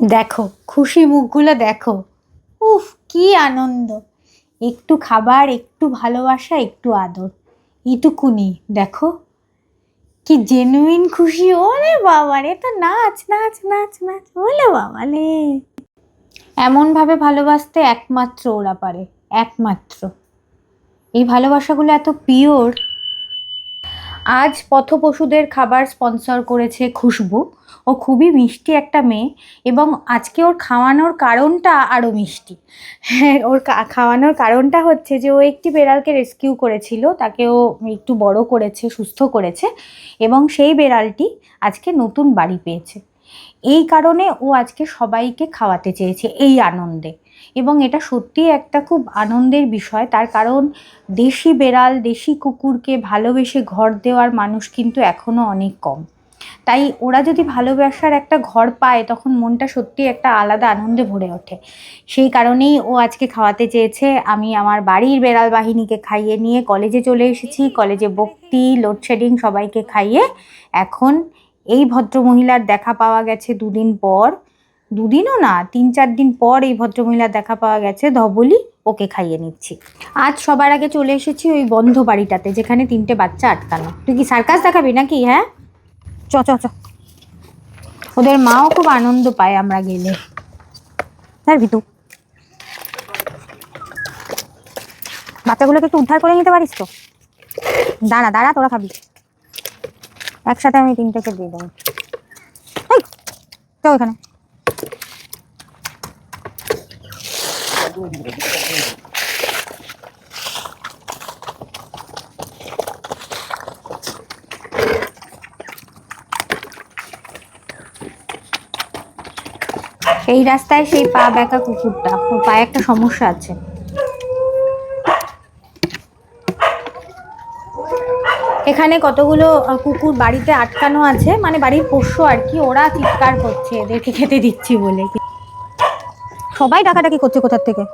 দেখো, খুশি মুখগুলো দেখো। উফ, কি আনন্দ। একটু খাবার, একটু ভালোবাসা, একটু আদর। এইটুকুনি দেখো। কি জেনুইন খুশি, ওরে বাবা রে, তো নাচ নাচ নাচ নাচ, ওলে বাবা রে এমনভাবে ভালোবাসতে একমাত্র ওরা পারে, একমাত্র। এই ভালোবাসাগুলো এত পিওর আজ পথ পশুদের খাবার স্পন্সর করেছে খুশবু। ও খুবই মিষ্টি একটা মেয়ে এবং আজকে ওর খাওয়ানোর কারণটা আরও মিষ্টি। হ্যাঁ ওর খাওয়ানোর কারণটা হচ্ছে যে ও একটি বেড়ালকে রেস্কিউ করেছিল, তাকে ও একটু বড় করেছে, সুস্থ করেছে এবং সেই বেড়ালটি আজকে নতুন বাড়ি পেয়েছে। এই কারণে ও আজকে সবাইকে খাওয়াতে চেয়েছে এই আনন্দে। এবং এটা সত্যিই একটা খুব আনন্দের বিষয়। তার কারণ দেশি বেড়াল, দেশি কুকুরকে ভালোবেসে ঘর দেওয়ার মানুষ কিন্তু এখনও অনেক কম। তাই ওরা যদি ভালোবাসার একটা ঘর পায়, তখন মনটা সত্যি একটা আলাদা আনন্দে ভরে ওঠে। সেই কারণেই ও আজকে খাওয়াতে চেয়েছে, আমি আমার বাড়ির বেড়াল বাহিনীকে খাইয়ে নিয়ে কলেজে চলে এসেছি। কলেজে বক্তি লোডশেডিং সবাইকে খাইয়ে এখন এই ভদ্রমহিলার দেখা পাওয়া গেছে দুদিন পর। দুদিনও না তিন চার দিন পর এই ভদ্রমহিলা দেখা পাওয়া গেছে ধবলি ওকে খাইয়ে নিচ্ছি। আজ সবার আগে চলে এসেছি ওই বন্ধ বাড়িটাতে যেখানে তিনটে বাচ্চা আটকানো। তুই কি সার্কাস দেখাবি নাকি হ্যাঁ? চ চ চ। ওদের মাও খুব আনন্দ পায় আমরা গেলে। তার বাচ্চাগুলোকে একটু উদ্ধার করে নিতে পারিস তো? দাঁড়া দাঁড়া তোরা খাবি। একসাথে আমি তিনটেকে দিয়ে দেবো। এই, চল এই রাস্তায় সেই পা বেঁকা কুকুরটা। ওর পায়ে একটা সমস্যা আছে। এখানে কতগুলো কুকুর বাড়িতে আটকানো আছে? মানে বাড়ির পোষ্য আর কি, ওরা চিৎকার করছে, এদেরকে খেতে দিচ্ছি বলে। সবাই ডাকাডাকি করছে কোথার থেকে?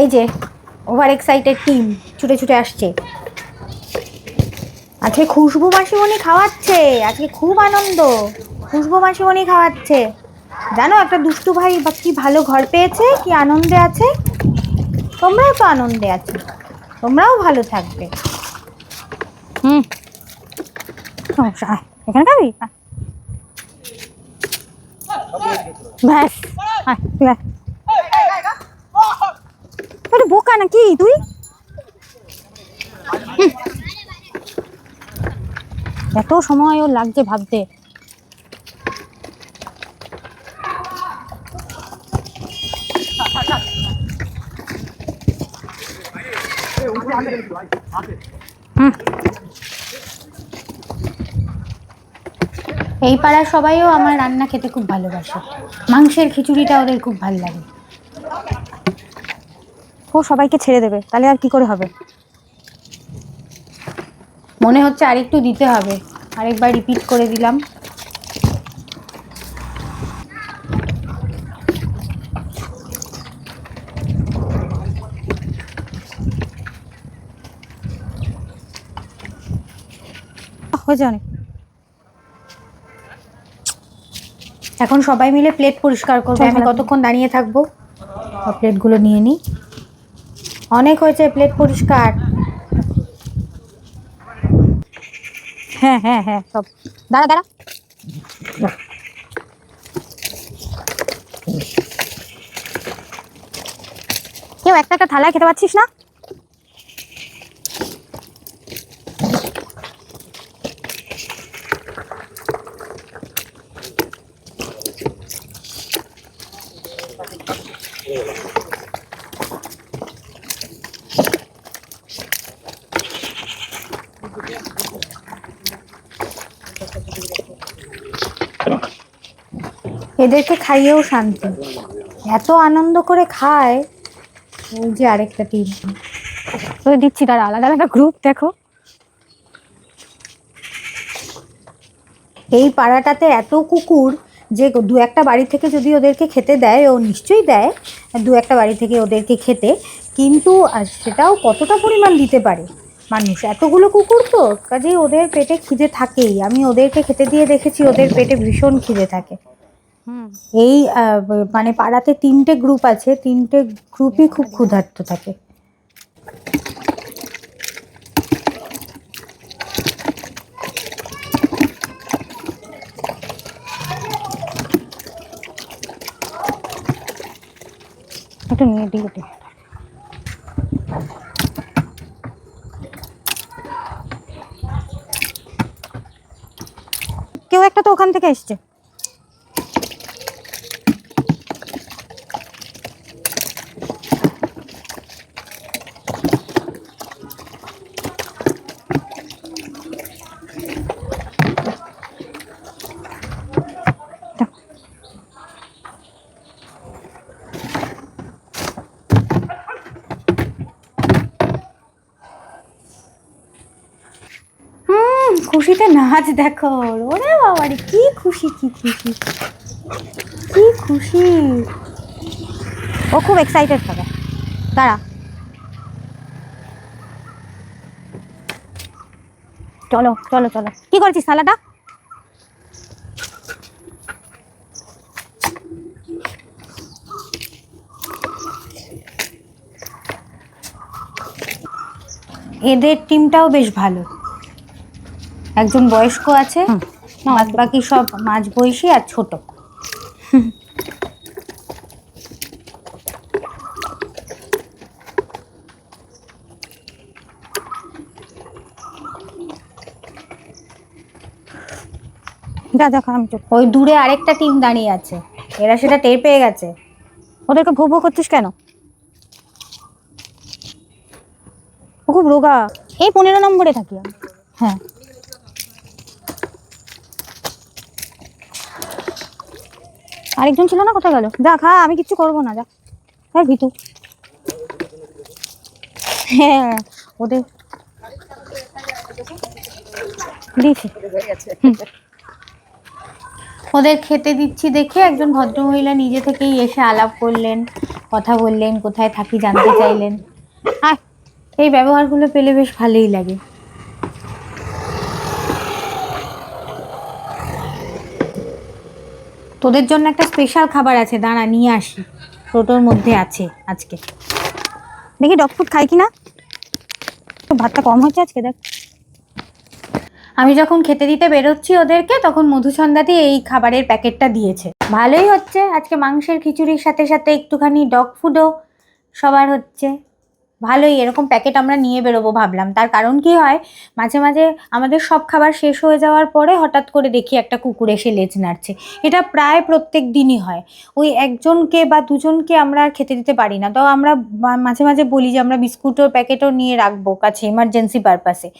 এই যে ওভার এক্সাইটেড টিম ছুটে ছুটে আসছে। আজকে খুশবু মাসিমণি খাওয়াচ্ছে, আজকে খুব আনন্দ। খুশবু মাসিমণি খাওয়াচ্ছে। জানো, একটা দুষ্টু ভাই বা কি ভালো ঘর পেয়েছে, কি আনন্দে আছে? তোমরাও তো আনন্দে আছো, তোমরাও ভালো থাকবে। হুম। এখানে খাবি। ব্যাস। আরে বোকা নাকি তুই? এত সময় ওর লাগছে ভাবতে। হুম। এই পাড়ার সবাইও আমার রান্না খেতে খুব ভালোবাসে। মাংসের খিচুড়িটা ওদের খুব ভালো লাগে। ও সবাইকে ছেড়ে দেবে তাহলে আর কি করে হবে? মনে হচ্ছে আরেকটু দিতে হবে। আরেকবার রিপিট করে দিলাম। হয়েছে অনেক। এখন সবাই মিলে প্লেট পরিষ্কার করব। আমি কতক্ষণ দাঁড়িয়ে থাকব? প্লেটগুলো নিয়ে নিই অনেক হয়েছে প্লেট পরিষ্কার। হ্যাঁ হ্যাঁ হ্যাঁ সব। দাঁড়া দাঁড়া। কেউ একটা একটা থালায় খেতে পাচ্ছিস না? এদেরকে খাইয়েও শান্তি। এত আনন্দ করে খায়, ওই যে আরেকটা টিম তোদের দিচ্ছি তারা আলাদা আলাদা গ্রুপ দেখো। এই পাড়াটাতে এত কুকুর যে দু একটা বাড়ি থেকে যদি ওদেরকে খেতে দেয়, ও নিশ্চয়ই দেয়, দু একটা বাড়ি থেকে ওদেরকে খেতে। কিন্তু সেটাও কতটা পরিমাণ দিতে পারে? মানুষ, এতগুলো কুকুর তো, কাজেই ওদের পেটে খিদে থাকেই। আমি ওদেরকে খেতে দিয়ে দেখেছি, ওদের পেটে ভীষণ খিদে থাকে। এই মানে পাড়াতে তিনটে গ্রুপ আছে, তিনটে গ্রুপই খুব ক্ষুধার্ত থাকে। একটু নিয়ে দিই কেউ একটা তো ওখান থেকে এসছে দাও। হুম খুশিতে নাচ দেখো। ওর। বাবারে কি খুশি কি খুশি। কি খুশি। ও খুব এক্সাইটেড থাকে দাঁড়া। চলো চলো চলো। কি করছিস থালাটা এদের টিমটাও বেশ ভালো। একজন বয়স্ক আছে। বাদ বাকি সব মাঝ বয়সী আর ছোট। যা যা আমি ওই দূরে আরেকটা টিম দাঁড়িয়ে আছে এরা সেটা টের পেয়ে গেছে। ওদেরকে ভো ভো করছিস কেন? ও খুব রোগা। এই পনেরো নম্বরে থাকি আমি। হ্যাঁ। আরেকজন ছিল না? কোথায় গেল? যা খা আমি কিচ্ছু করব না যা হ্যাঁ ভিতু। হ্যাঁ ওদের দিয়েছি। ওদের খেতে দিচ্ছি দেখে একজন ভদ্রমহিলা নিজে থেকেই এসে আলাপ করলেন, কথা বললেন, কোথায় থাকি জানতে চাইলেন। আর এই ব্যবহারগুলো পেলে বেশ ভালোই লাগে। তোদের জন্য একটা স্পেশাল খাবার আছে, দাঁড়া নিয়ে আসি। টোটোর মধ্যে আছে আজকে। দেখি ডগ ফুড খাই কিনা? তো ভাতটা কম হচ্ছে আজকে, দেখ। আমি যখন খেতে দিতে বেরোচ্ছি ওদেরকে, তখন মধুসন্ধ্যাতে এই খাবারের প্যাকেটটা দিয়েছে। ভালোই হচ্ছে, আজকে মাংসের খিচুড়ির সাথে সাথে একটুখানি ডগ ফুডও সবার হচ্ছে। ভালোই, এরকম প্যাকেট আমরা নিয়ে বেরোবো ভাবলাম। তার কারণ কি হয়, মাঝে মাঝে আমাদের সব খাবার শেষ হয়ে যাওয়ার পরে হঠাৎ করে দেখি একটা কুকুর এসে লেজ নাড়ছে। এটা প্রায় প্রত্যেক দিনই হয়। ওই একজনকে বা দুজনকে আমরা খেতে দিতে পারি না। তো আমরা মাঝে মাঝে বলি যে, আমরা বিস্কুটের প্যাকেটও নিয়ে রাখব কাছে এমার্জেন্সি পারপাসে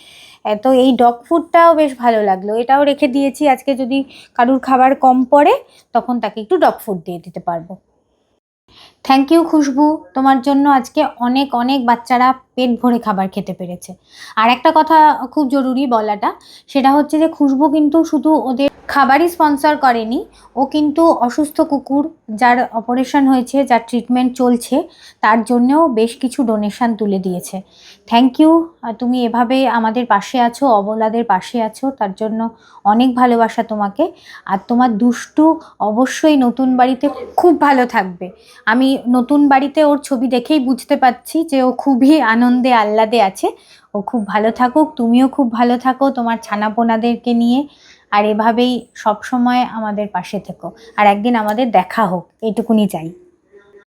তো এই ডগ ফুডটাও বেশ ভালো লাগল। এটাও রেখে দিয়েছি। আজকে যদি কারুর খাবার কম পড়ে, তখন তাকে একটু ডগ ফুড দিয়ে দিতে পারব। থ্যাংক ইউ খুশবু তোমার জন্য আজকে অনেক অনেক বাচ্চারা পেট ভরে খাবার খেতে পেরেছে। আর একটা কথা খুব জরুরি বলাটা, সেটা হচ্ছে যে খুশবু কিন্তু শুধু ওদের খাবারই স্পন্সর করেনি, ও কিন্তু অসুস্থ কুকুর যার অপারেশন হয়েছে, যার ট্রিটমেন্ট চলছে, তার জন্যও বেশ কিছু ডোনেশন তুলে দিয়েছে। থ্যাংক ইউ তুমি এভাবে আমাদের পাশে আছো, অবলাদের পাশে আছো, তার জন্য অনেক ভালোবাসা তোমাকে। আর তোমার দুষ্টু অবশ্যই নতুন বাড়িতে খুব ভালো থাকবে। আমি নতুন বাড়িতে ওর ছবি দেখেই বুঝতে পারছি যে ও খুবই আনন্দে আহ্লাদে আছে। ও খুব ভালো থাকুক, তুমিও খুব ভালো থাকো তোমার ছানাপোনাদেরকে নিয়ে। আর এভাবেই সবসময় আমাদের পাশে থেকো। আর একদিন আমাদের দেখা হোক, এটুকুনি চাই।